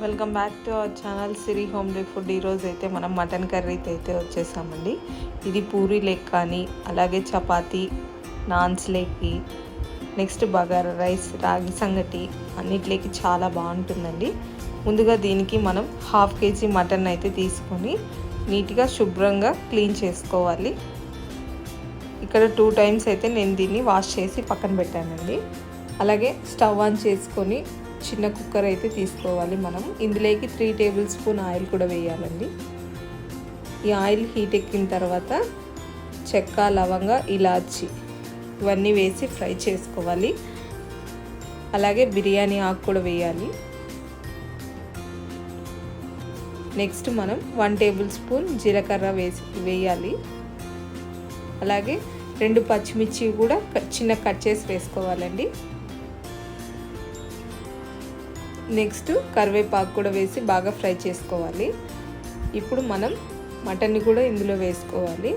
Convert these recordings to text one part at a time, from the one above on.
Welcome back to our channel Siri homely food. ఈరోజు అయితే మనం మటన్ కర్రీతో అయితే వచ్చేసామండి. ఇది పూరి లెగ్ కానీ అలాగే చపాతీ నాన్స్ లేకి నెక్స్ట్ బగారా రైస్ రాగి సంగటి అన్నిట్లేకి చాలా బాగుంటుందండి. ముందుగా దీనికి మనం హాఫ్ కేజీ మటన్ అయితే తీసుకొని నీట్గా శుభ్రంగా క్లీన్ చేసుకోవాలి. ఇక్కడ టూ టైమ్స్ అయితే నేను దీన్ని వాష్ చేసి పక్కన పెట్టానండి. అలాగే స్టవ్ ఆన్ చేసుకొని చిన్న కుక్కర్ అయితే తీసుకోవాలి మనం. ఇందులోకి త్రీ టేబుల్ స్పూన్ ఆయిల్ కూడా వేయాలండి. ఈ ఆయిల్ హీట్ ఎక్కిన తర్వాత చెక్క లవంగ ఇలాచి ఇవన్నీ వేసి ఫ్రై చేసుకోవాలి. అలాగే బిర్యానీ ఆకు కూడా వేయాలి. నెక్స్ట్ మనం వన్ టేబుల్ స్పూన్ జీలకర్ర వేసి వేయాలి. అలాగే రెండు పచ్చిమిర్చి కూడా చిన్న కట్ చేసి వేసుకోవాలండి. నెక్స్ట్ కరివేపాకు కూడా వేసి బాగా ఫ్రై చేసుకోవాలి. ఇప్పుడు మనం మటన్ని కూడా ఇందులో వేసుకోవాలి.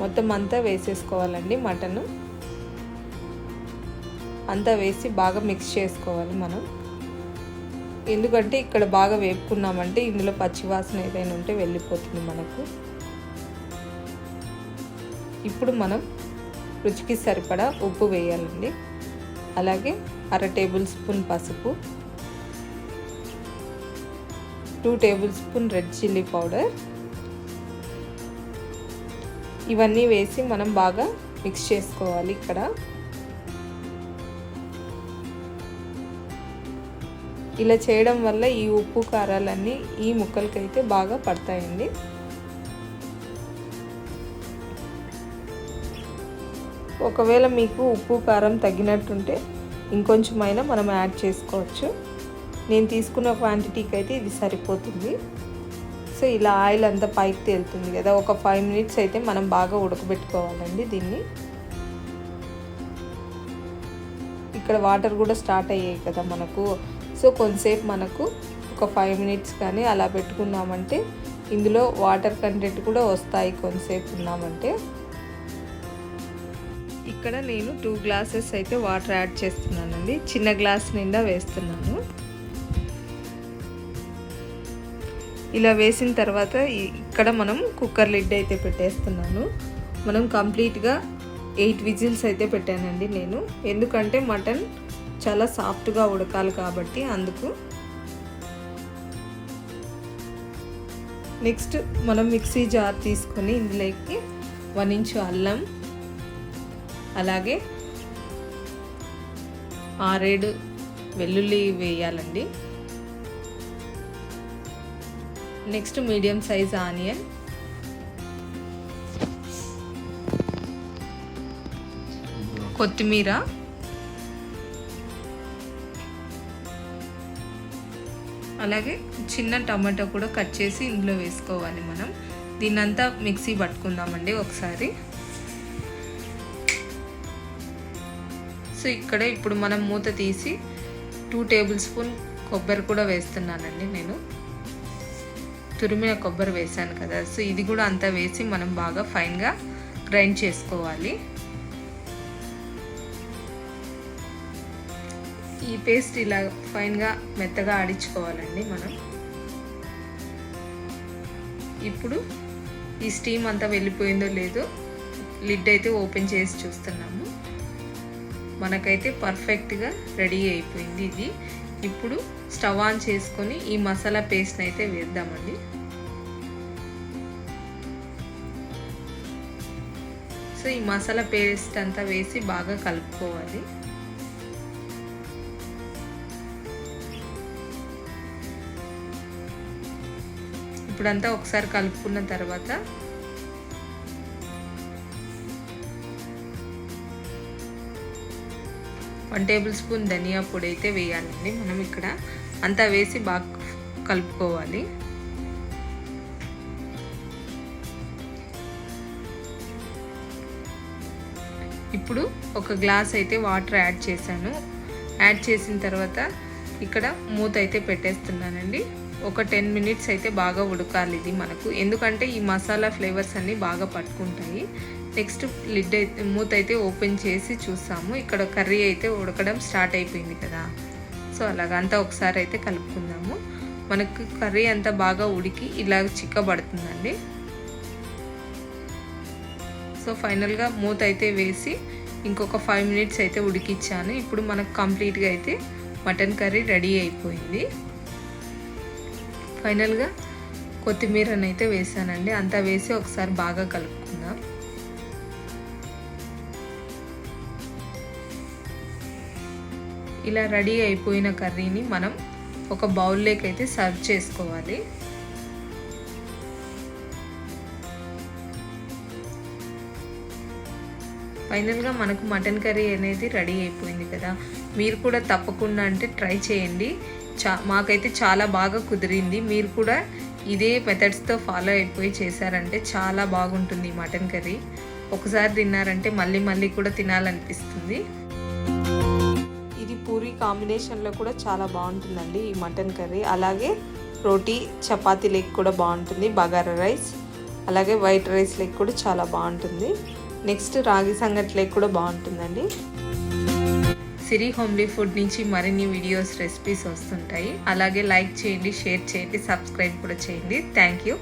మొత్తం అంతా వేసేసుకోవాలండి మటన్. అంతా వేసి బాగా మిక్స్ చేసుకోవాలి మనం. ఎందుకంటే ఇక్కడ బాగా వేపుకున్నామంటే ఇందులో పచ్చివాసన ఏదైనా ఉంటే వెళ్ళిపోతుంది మనకు. ఇప్పుడు మనం రుచికి సరిపడా ఉప్పు వేయాలండి. అలాగే అర టేబుల్ స్పూన్ పసుపు two tablespoon red chilli powder. ఇవన్నీ వేసి మనం బాగా మిక్స్ చేసుకోవాలి ఇక్కడ. ఇలా చేయడం వల్ల ఈ ఉప్పు కారాలన్నీ ఈ ముక్కలకైతే బాగా పడతాయండి. ఒకవేళ మీకు ఉప్పు కారం తగ్గినట్టుంటే ఇంకొంచెమైనా మనం యాడ్ చేసుకోవచ్చు. నేను తీసుకున్న క్వాంటిటీకి అయితే ఇది సరిపోతుంది. సో ఇలా ఆయిల్ అంతా పైకి తేలుతుంది కదా ఒక ఫైవ్ మినిట్స్ అయితే మనం బాగా ఉడకబెట్టుకోవాలండి దీన్ని. ఇక్కడ వాటర్ కూడా స్టార్ట్ అయ్యాయి కదా మనకు. సో కొంతసేపు మనకు ఒక ఫైవ్ మినిట్స్ కానీ అలా పెట్టుకున్నామంటే ఇందులో వాటర్ కంటెంట్ కూడా వస్తాయి కొంతసేపు ఉన్నామంటే. ఇక్కడ నేను టూ గ్లాసెస్ అయితే వాటర్ యాడ్ చేస్తున్నానండి. చిన్న గ్లాస్ నిండా వేస్తున్నాను. ఇలా వేసిన తర్వాత ఇక్కడ మనం కుక్కర్ లిడ్ అయితే పెట్టేస్తున్నాను. మనం కంప్లీట్గా ఎయిట్ విజిల్స్ అయితే పెట్టానండి నేను. ఎందుకంటే మటన్ చాలా సాఫ్ట్గా ఉడకాలి కాబట్టి అందుకు నెక్స్ట్ మనం మిక్సీ జార్ తీసుకొని ఇందులోకి వన్ ఇంచు అల్లం అలాగే ఆరేడు వెల్లుల్లి వేయాలండి. Next medium size onion. కొత్తిమీర. అలాగే చిన్న టమాటో కూడా కట్ చేసి ఇందులో వేసుకోవాలి మనం. దీన్నంతా మిక్సీ పట్టుకుందామండి ఒకసారి. సో ఇక్కడ ఇప్పుడు మనం మూత తీసి టూ టేబుల్ స్పూన్ కొబ్బరి కూడా వేస్తున్నానండి నేను. తురిమిన కొబ్బరి వేసాను కదా సో ఇది కూడా అంతా వేసి మనం బాగా ఫైన్గా గ్రైండ్ చేసుకోవాలి. ఈ పేస్ట్ ఇలా ఫైన్గా మెత్తగా ఆడించుకోవాలండి మనం. ఇప్పుడు ఈ స్టీమ్ అంతా వెళ్ళిపోయిందో లేదో లిడ్ అయితే ఓపెన్ చేసి చూస్తున్నాము. మనకైతే పర్ఫెక్ట్గా రెడీ అయిపోయింది ఇది. ఇప్పుడు స్టవ్ ఆన్ చేసుకొని ఈ మసాలా పేస్ట్ని అయితే వేద్దామండి. సో ఈ మసాలా పేస్ట్ అంతా వేసి బాగా కలుపుకోవాలి. ఇప్పుడంతా ఒకసారి కలుపుకున్న తర్వాత వన్ టేబుల్ స్పూన్ ధనియా పొడి అయితే వేయాలండి. మనం ఇక్కడ అంతా వేసి బాగా కలుపుకోవాలి. ఇప్పుడు ఒక గ్లాస్ అయితే వాటర్ యాడ్ చేశాను. యాడ్ చేసిన తర్వాత ఇక్కడ మూత అయితే పెట్టేస్తున్నానండి. ఒక టెన్ మినిట్స్ అయితే బాగా ఉడకాలి ఇది మనకు. ఎందుకంటే ఈ మసాలా ఫ్లేవర్స్ అన్నీ బాగా పట్టుకుంటాయి. నెక్స్ట్ లిడ్ అయితే మూత అయితే ఓపెన్ చేసి చూసాము ఇక్కడ కర్రీ అయితే ఉడకడం స్టార్ట్ అయిపోయింది కదా. సో అలాగంతా అంతా ఒకసారి అయితే కలుపుకుందాము. మనకు కర్రీ అంతా బాగా ఉడికి ఇలా చిక్కబడుతుందండి. సో ఫైనల్గా మూత అయితే వేసి ఇంకొక ఫైవ్ మినిట్స్ అయితే ఉడికిచ్చాను. ఇప్పుడు మనకు కంప్లీట్గా అయితే మటన్ కర్రీ రెడీ అయిపోయింది. ఫైనల్గా కొత్తిమీరని అయితే వేసానండి. అంతా వేసి ఒకసారి బాగా కలుపుకుందాం. ఇలా రెడీ అయిపోయిన కర్రీని మనం ఒక బౌల్లోకి అయితే సర్వ్ చేసుకోవాలి. ఫైనల్గా మనకు మటన్ కర్రీ అనేది రెడీ అయిపోయింది కదా. మీరు కూడా తప్పకుండా అంటే ట్రై చేయండి. చా మాకైతే చాలా బాగా కుదిరింది. మీరు కూడా ఇదే మెథడ్స్తో ఫాలో అయిపోయి చేశారంటే చాలా బాగుంటుంది మటన్ కర్రీ. ఒకసారి తిన్నారంటే మళ్ళీ మళ్ళీ కూడా తినాలనిపిస్తుంది. ఇది పూరి కాంబినేషన్లో కూడా చాలా బాగుంటుందండి ఈ మటన్ కర్రీ. అలాగే రోటీ చపాతీ లెగ్ కూడా బాగుంటుంది బగారా రైస్ అలాగే వైట్ రైస్ లెగ్ కూడా చాలా బాగుంటుంది. నెక్స్ట్ రాగి సంగటి కూడా బాగుంటుందండి. సిరి హోమ్లీ ఫుడ్ నుంచి మరిన్ని వీడియోస్ రెసిపీస్ వస్తుంటాయి. అలాగే లైక్ చేయండి షేర్ చేయండి సబ్స్క్రైబ్ కూడా చేయండి. Thank you.